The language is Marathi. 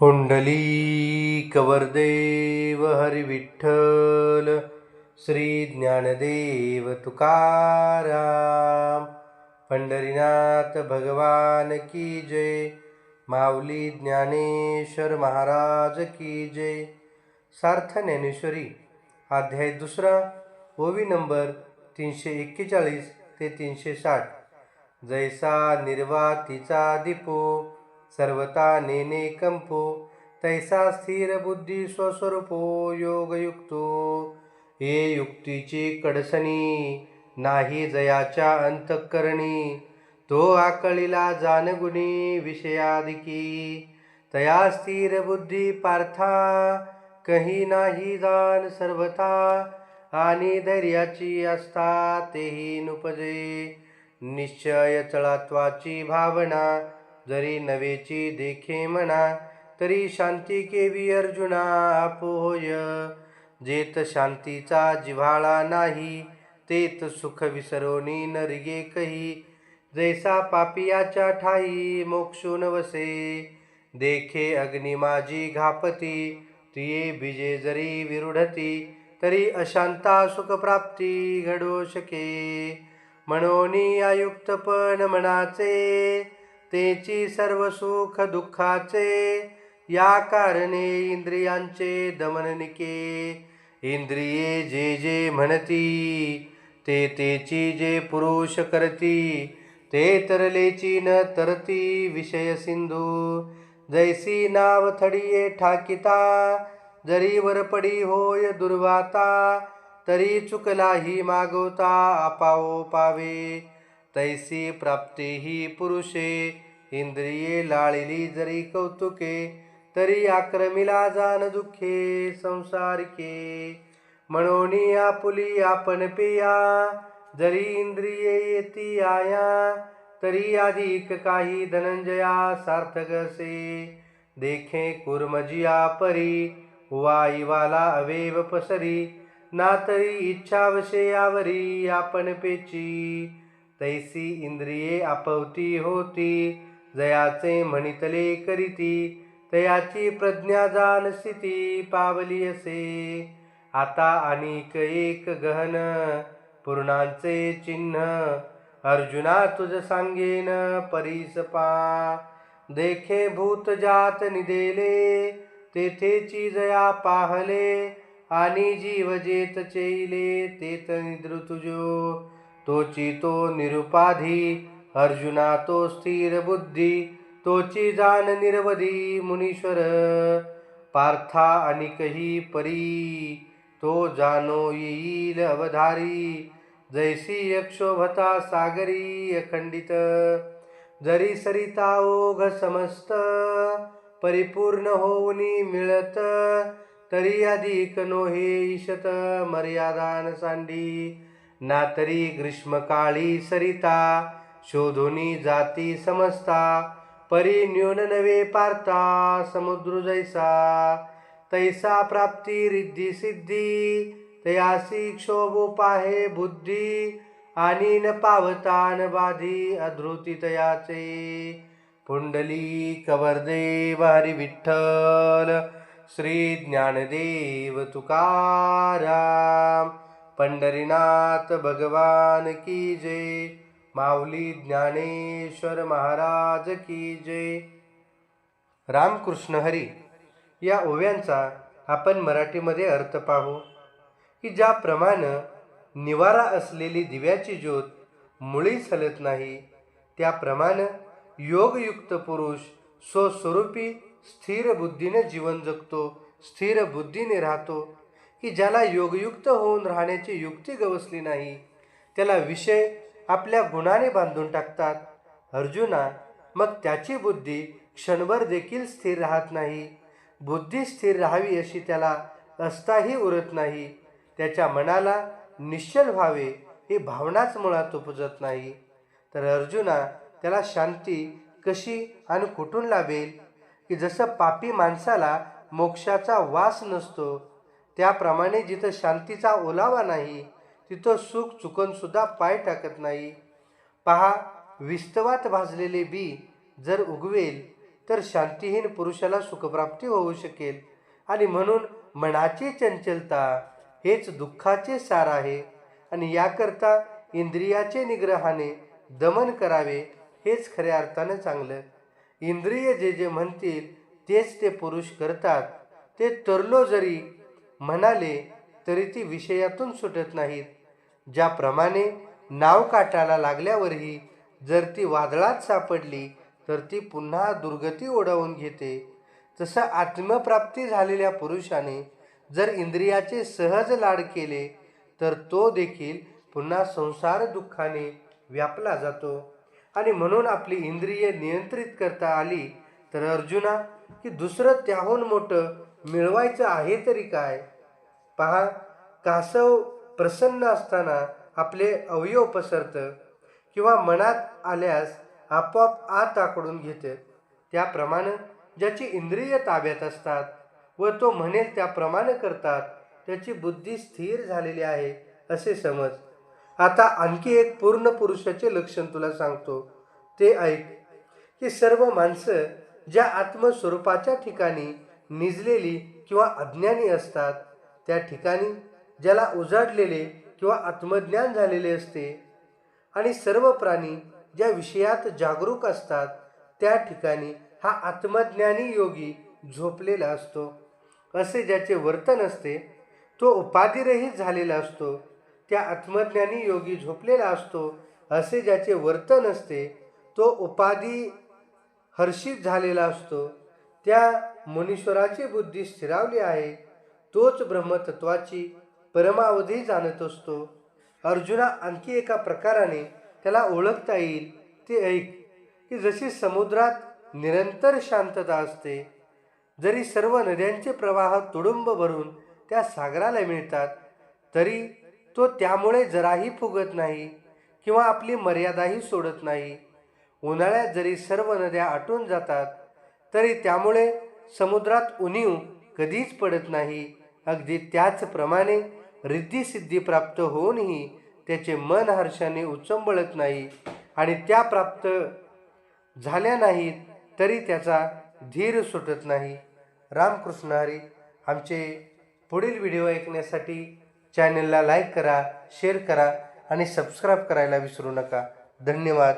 पुंडली हरिविठ्ठल श्री ज्ञानदेव तुकाराम पंढरीनाथ भगवान की जय माऊली ज्ञानेश्वर महाराज की जय. सार्थ ज्ञानेश्वरी अध्याय दुसरा ओवी नंबर तीनशे एक्केचाळीस ते तीनशे साठ. जैसा निर्वातीचा दिपो सर्वता नेने कंपो तैसा स्थिर बुद्धी स्वस्वरूपो योगयुक्तो. हे युक्तीची कडसणी नाही जयाच्या अंतकरणी. तो आकळीला जानगुणी विषयादिकी. तया स्थिर बुद्धी पार्था कही नाही जाण सर्वथा. आणि धैर्याची असता तेही नुपजे. निश्चय चळात्वाची भावना जरी नवेची देखे म्हणा तरी शांती केवी अर्जुना आपोय जेत शांतीचा जिव्हाळा नाही तेत सुख विसरोनी नरिगे कही. जैसा पापियाच्या ठाई मोक्षून वसे देखे अग्नी माझी घापती तिये बीजे जरी विरुढती तरी अशांता सुखप्राप्ती घडू शके. मनोनी आयुक्तपण मनाचे तेची सर्व सुख दुःखाचे या कारणे इंद्रियांचे दमननिके इंद्रिये जे जे म्हणती ते तेची जे पुरुष करती ते तरलेची न तरती विषय सिंधू. जैसी नाव थडिये ठाकिता जरी वरपडी होय दुर्वाता तरी चुकलाही मागवता आपाओ पावे. तैसी प्राप्ती ही पुरुषे इंद्रिये लाळिली जरी कौतुके तरी आक्रमिला जाण दुःखे संसारिके. म्हणून आपुली आपण पेया जरी इंद्रिये येती आया तरी अधिक काही धनंजया सार्थक असे. देखे कुर्मजिया परी वाईवाला अवेव पसरी ना तरी इच्छा विषयावरी आपण पेची. तैसी इंद्रिये आपवती होती जयाचे म्हणितले करीती तयाची प्रज्ञा जाण स्थिती पावली असे. आता अनेक एक गहन पूर्णांचे चिन्ह अर्जुना तुझ सांगेन परीस पा. देखे भूत जात निदेले तेथेची जया पाहले आणि जीव जेत चेले तेत निद्रु तुझो. तोची तो निरुपाधी अर्जुना तो स्थिर बुद्धी तोची जाण निरवधी मुनीश्वर. पार्था अनिकही परी तो जानो येईल अवधारी जैसी यक्षोभता सागरी अखंडित. जरी सरिता ओघ समस्त परिपूर्ण होऊनी मिळत तरी अधिक नोहे ईशत मर्यादान सांडी. ना तरी ग्रीष्मकाळी सरिता शोधुनी जाती समजता परी न्यून नवे पारता समुद्र जैसा. तैसा प्राप्ती रिद्धी सिद्धी तयासी क्षोभो पाहे बुद्धी आणि न पावता न बाधी अधृती तयाचे. पुंडली कवरदेव हरी विठ्ठल श्री ज्ञानदेव तुकाराम. पंढरीनाथ भगवान की जय. माऊली ज्ञानेश्वर महाराज की जय. रामकृष्ण हरी या ओव्यांचा आपण मराठीमध्ये अर्थ पाहू की ज्याप्रमाणे निवारा असलेली दिव्याची ज्योत मुळीच हलत नाही त्याप्रमाणे योगयुक्त पुरुष स्वस्वरूपी स्थिर बुद्धीने जीवन जगतो स्थिर बुद्धीने राहतो की ज्याला योगयुक्त होऊन राहण्याची युक्ती गवसली नाही त्याला विषय आपल्या गुणाने बांधून टाकतात. अर्जुना मग त्याची बुद्धी क्षणभर देखील स्थिर राहत नाही. बुद्धी स्थिर राहावी अशी त्याला असताही उरत नाही. त्याच्या मनाला निश्चल व्हावे ही भावनाच मुळात उपजत नाही. तर अर्जुना त्याला शांती कशी आणि कुठून लाभेल? की जसं पापी माणसाला मोक्षाचा वास नसतो त्याप्रमाणे जिथं शांतीचा ओलावा नाही तिथं सुख चुकूनसुद्धा पाय टाकत नाही. पहा विस्तवात भाजलेले बी जर उगवेल तर शांतीहीन पुरुषाला सुखप्राप्ती होऊ शकेल. आणि म्हणून मनाची चंचलता हेच दुःखाचे सार आहे. आणि याकरता इंद्रियाचे निग्रहाने दमन करावे हेच खऱ्या अर्थानं चांगलं. इंद्रिय जे जे म्हणतील तेच ते पुरुष करतात. ते तरलो जरी म्हणाले तरी ती विषयातून सुटत नाहीत. ज्याप्रमाणे नाव काटाला लागल्यावरही जर ती वादळात सापडली तर ती पुन्हा दुर्गती ओढवून घेते. तसं आत्मप्राप्ती झालेल्या पुरुषाने जर इंद्रियाचे सहज लाड केले तर तो देखील पुन्हा संसार दुःखाने व्यापला जातो. आणि म्हणून आपली इंद्रिये नियंत्रित करता आली तर अर्जुना की दुसरं त्याहून मोठं मिळवायचं आहे तरी काय? पहा कासव प्रसन्न असताना आपले अवयव पसरतं किंवा मनात आल्यास आपोआप आत आकडून घेते. त्याप्रमाणे ज्याची इंद्रिय ताब्यात असतात व तो म्हणेल त्याप्रमाणे करतात त्याची बुद्धी स्थिर झालेली आहे असे समज. आता आणखी एक पूर्ण पुरुषाचे लक्षण तुला सांगतो. ते ऐक की सर्व माणसं ज्या आत्मस्वरूपाच्या ठिकाणी निजलेली किंवा अज्ञानी असतात. त्या ठिकाणी ज्याला उजाडलेले किंवा आत्मज्ञान झालेले असते आणि सर्व प्राणी ज्या विषयात जागरूक असतात त्या ठिकाणी हा आत्मज्ञानी योगी झोपलेला असतो. असे ज्याचे वर्तन असते तो उपाधिरहित झालेला असतो. त्या आत्मज्ञानी योगी झोपलेला असतो. असे ज्याचे वर्तन असते तो उपाधी हर्षित झालेला असतो. त्या मुनीश्वराची बुद्धी स्थिरावली आहे तोच ब्रह्मतत्वाची परमावधी जाणत असतो. अर्जुना आणखी एका प्रकाराने त्याला ओळखता येईल. ते ऐक की जशी समुद्रात निरंतर शांतता असते जरी सर्व नद्यांचे प्रवाह तुडुंब भरून त्या सागराला मिळतात तरी तो त्यामुळे जराही फुगत नाही किंवा आपली मर्यादाही सोडत नाही. उन्हाळ्यात जरी सर्व नद्या आटून जातात तरी त्यामुळे समुद्रात उणीव कधीच पडत नाही. अगदी त्याचप्रमाणे रिद्धिसिद्धी प्राप्त होऊनही त्याचे मन हर्षाने उचंबळत नाही आणि त्या प्राप्त झाल्या नाहीत तरी त्याचा धीर सुटत नाही. रामकृष्ण हरी आमचे पुढील व्हिडिओ ऐकण्यासाठी चॅनलला लाईक करा शेअर करा आणि सबस्क्राईब करायला विसरू नका. धन्यवाद.